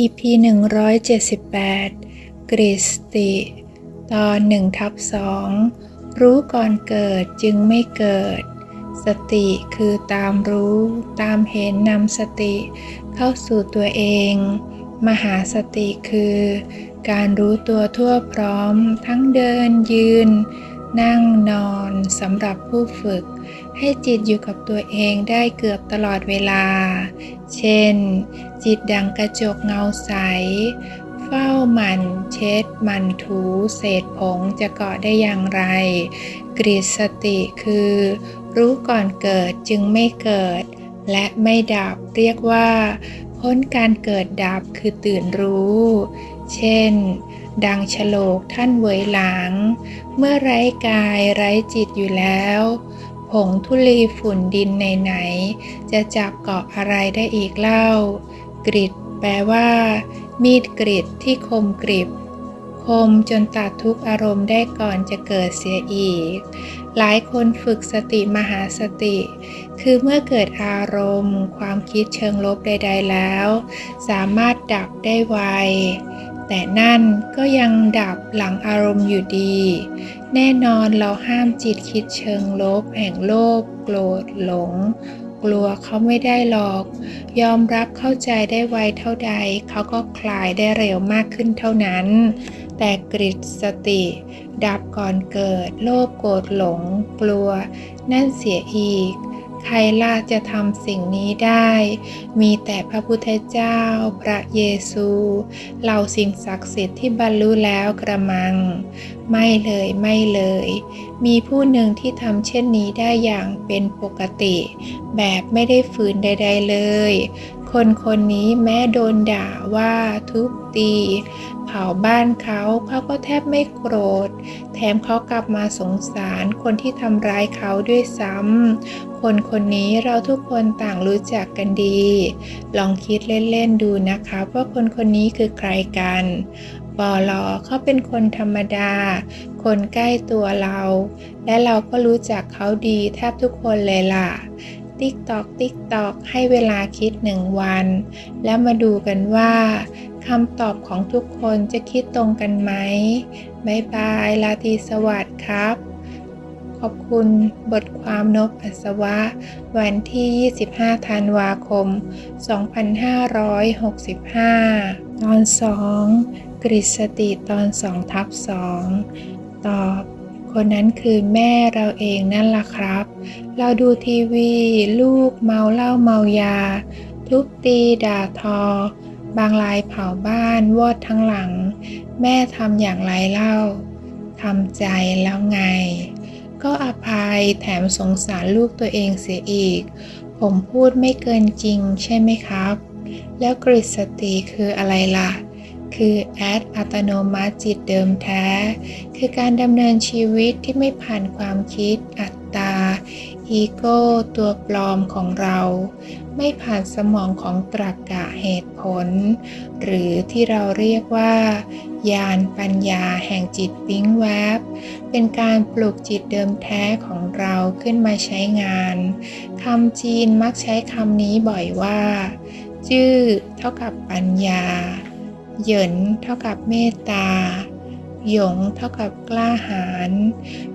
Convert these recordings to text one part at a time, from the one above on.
EP 178กฤษติ ตอน1ทับ2รู้ก่อนเกิดจึงไม่เกิด สติคือตามรู้ ตามเห็นนำสติ เข้าสู่ตัวเอง มหาสติคือ การรู้ตัวทั่วพร้อม ทั้งเดินยืน นั่งนอนสำหรับผู้ฝึก ให้จิตอยู่กับตัวเองได้เกือบตลอดเวลา เช่น จิตดังกระจกเงาใส เฝ้ามันเช็ดมันถูเศษผงจะเกาะได้อย่างไรกฤษสติคือ รู้ก่อนเกิดจึงไม่เกิด และไม่ดับเรียกว่า พ้นการเกิดดับคือตื่นรู้ เช่นดังฉโลกท่านเวยหลัง เมื่อไร้กายไร้จิตอยู่แล้ว ผงทุลีฝุ่นดินไหนๆจะจับเกาะอะไรได้อีกเล่า กริดแปลว่า มีดกริดที่คมกริบ คมจนตัดทุกอารมณ์ได้ก่อนจะเกิดเสียอีก หลายคนฝึกสติมหาสติ คือเมื่อเกิดอารมณ์ ความคิดเชิงลบใด ๆแล้ว สามารถดับได้ไว แต่นั่นก็ยังดับหลังอารมณ์อยู่ดี แน่นอนเราห้ามจิตคิดเชิงลบ แห่งโลภโกรธหลง กลัวเขาไม่ได้หรอก ยอมรับเข้าใจได้ไวเท่าใด เขาก็คลายได้เร็วมากขึ้นเท่านั้น แต่กริดสติ ดับก่อนเกิด โลภโกรธหลง กลัว นั่นเสียอีก ใครล่าจะทำสิ่งนี้ได้ มีแต่พระพุทธเจ้า พระเยซูเหล่าสิ่งศักดิ์สิทธิ์ที่บรรลุแล้วกระมัง ไม่เลยไม่เลย มีผู้หนึ่งที่ทำเช่นนี้ได้อย่างเป็นปกติ แบบไม่ได้ฝืนใด ๆเลย คนคนนี้แม้โดนด่าว่าทุบตี เผาบ้านเขาเขาก็แทบไม่โกรธ แถมเขากลับมาสงสารคนที่ทำร้ายเขาด้วยซ้ำคนคนนี้เราทุกคนต่างรู้จักกันดี ลองคิดเล่นๆดูนะคะว่าคนคนนี้คือใครกันปอลอเขาเป็นคนธรรมดา คนใกล้ตัวเรา และเราก็รู้จักเขาดีแทบทุกคนเลยล่ะ ติ๊กตอกติ๊กตอกให้เวลาคิดหนึ่งวัน แล้วมาดูกันว่าคำตอบของทุกคนจะคิดตรงกันไหมบายบายลาตีสวัสดิ์ครับ ขอบคุณบทความนบอัศวะ วันที่ 25 ธันวาคม 2565 ตอน 2 กฤษติตอน2ทับ2ตอบ คนนั้นคือแม่เราเองนั่นล่ะครับ เราดูทีวี ลูกเมาเหล้าเมายา ทุบตีด่าทอ บางรายเผาบ้านวอดทั้งหลัง แม่ทำอย่างไรเล่าทำใจแล้วไง ก็อภัยแถมสงสารลูกตัวเองเสียอีก ผมพูดไม่เกินจริงใช่ไหมครับ แล้วกฤษติคืออะไรล่ะ คือแอดอัตโนมัติจิตเดิมแท้ คือการดำเนินชีวิตที่ไม่ผ่านความคิดอัตตา อีโก้ ตัวปลอมของเรา ไม่ผ่านสมองของตรรกะเหตุผล หรือที่เราเรียกว่า ญาณปัญญาแห่งจิตปิ๊งแวบ เป็นการปลุกจิตเดิมแท้ของเราขึ้นมาใช้งานคำจีนมักใช้คำนี้บ่อยว่า จื้อเท่ากับปัญญา เหยินเท่ากับเมตตา หยงเท่ากับกล้าหาญ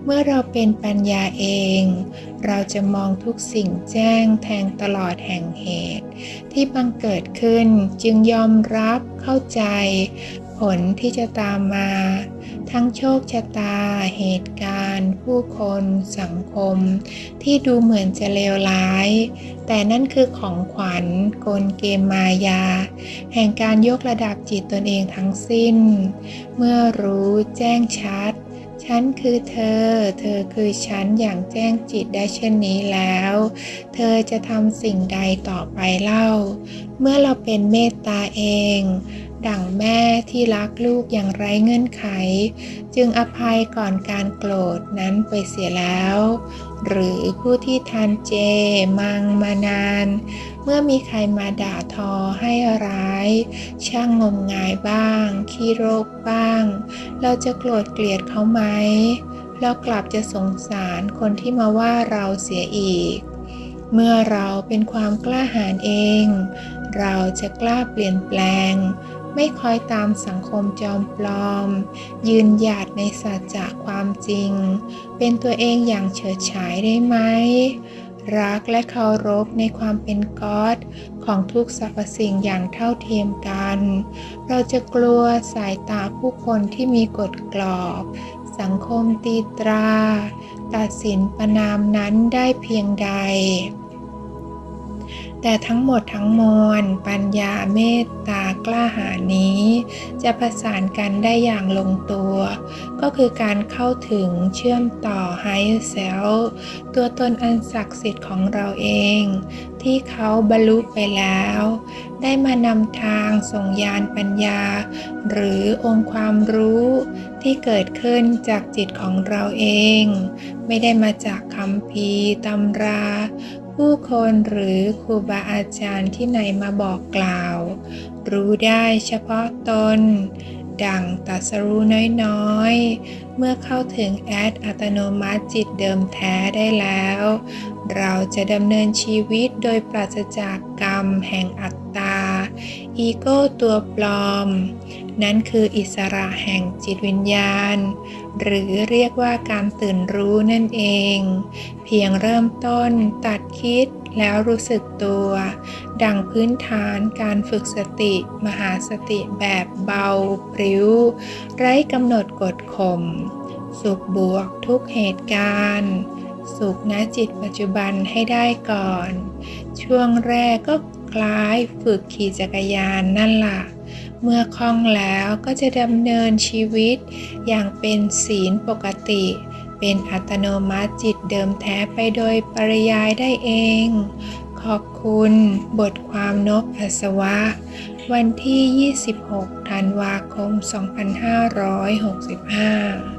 เมื่อเราเป็นปัญญาเอง เราจะมองทุกสิ่งแจ้งแทงตลอดแห่งเหตุ ที่บังเกิดขึ้นจึงยอมรับเข้าใจ ผลที่จะตามมา ทั้งโชคชะตา เหตุการณ์ ผู้คน สังคม ที่ดูเหมือนจะเลวร้าย แต่นั่นคือของขวัญกลเกมมายา แห่งการยกระดับจิตตนเองทั้งสิ้น เมื่อรู้แจ้งชัด ฉันคือเธอ เธอคือฉันอย่างแจ้งจิตได้เช่นนี้แล้ว เธอจะทำสิ่งใดต่อไปเล่า เมื่อเราเป็นเมตตาเอง ดั่งแม่ที่รักลูกอย่างไร้เงื่อนไข จึงอภัยก่อนการโกรธนั้นไปเสียแล้ว หรือผู้ที่ทานเจ มังมานาน เมื่อมีใครมาด่าทอให้ร้าย ช่างงมงายบ้าง ขี้โรคบ้าง เราจะโกรธเกลียดเขาไหมเรากลับจะสงสารคนที่มาว่าเราเสียอีก เมื่อเราเป็นความกล้าหาญเอง เราจะกล้าเปลี่ยนแปลง ไม่คอยตามสังคมจอมปลอม ยืนหยัดในสัจจะความจริง เป็นตัวเองอย่างเฉิดฉายได้ไหม รักและเคารพในความเป็นก๊อดของทุกสรรพสิ่งอย่างเท่าเทียมกัน เราจะกลัวสายตาผู้คนที่มีกฎกรอบ สังคมตีตรา ตัดสินประนามนั้นได้เพียงใด แต่ทั้งหมดทั้งมวลปัญญาเมตตากล้าหาญนี้ จะประสานกันได้อย่างลงตัว ก็คือการเข้าถึงเชื่อมต่อ Higher Self ตัวตนอันศักดิ์สิทธิ์ของเราเอง ที่เขาบรรลุไปแล้ว ได้มานำทางส่งยานปัญญา หรือองค์ความรู้ที่เกิดขึ้นจากจิตของเราเอง ไม่ได้มาจากคำพีตำรา ผู้คนหรือครูบาอาจารย์ที่ไหนมาบอกกล่าว รู้ได้เฉพาะตน ดังตัสรู้น้อยๆ เมื่อเข้าถึงแอดอัตโนมัติจิตเดิมแท้ได้แล้ว เราจะดำเนินชีวิตโดยปราศจากกรรมแห่งอัตตา อีโก้ตัวปลอม นั่นคืออิสระแห่งจิตวิญญาณ หรือเรียกว่าการตื่นรู้นั่นเอง เพียงเริ่มต้นตัดคิดแล้วรู้สึกตัว ดังพื้นฐานการฝึกสติ มหาสติแบบเบาปริ้ว ไร้กำหนดกดข่มสุขบวกทุกเหตุการณ์ สุขณจิตปัจจุบันให้ได้ก่อน ช่วงแรกก็คล้ายฝึกขี่จักรยานนั่นล่ะ เมื่อคล่องแล้วก็จะดำเนินชีวิต อย่างเป็นศีลปกติ เป็นอัตโนมัติจิตเดิมแท้ไปโดยปริยายได้เอง ขอบคุณบทความนกอัศวะ วันที่ 26 ธันวาคม 2565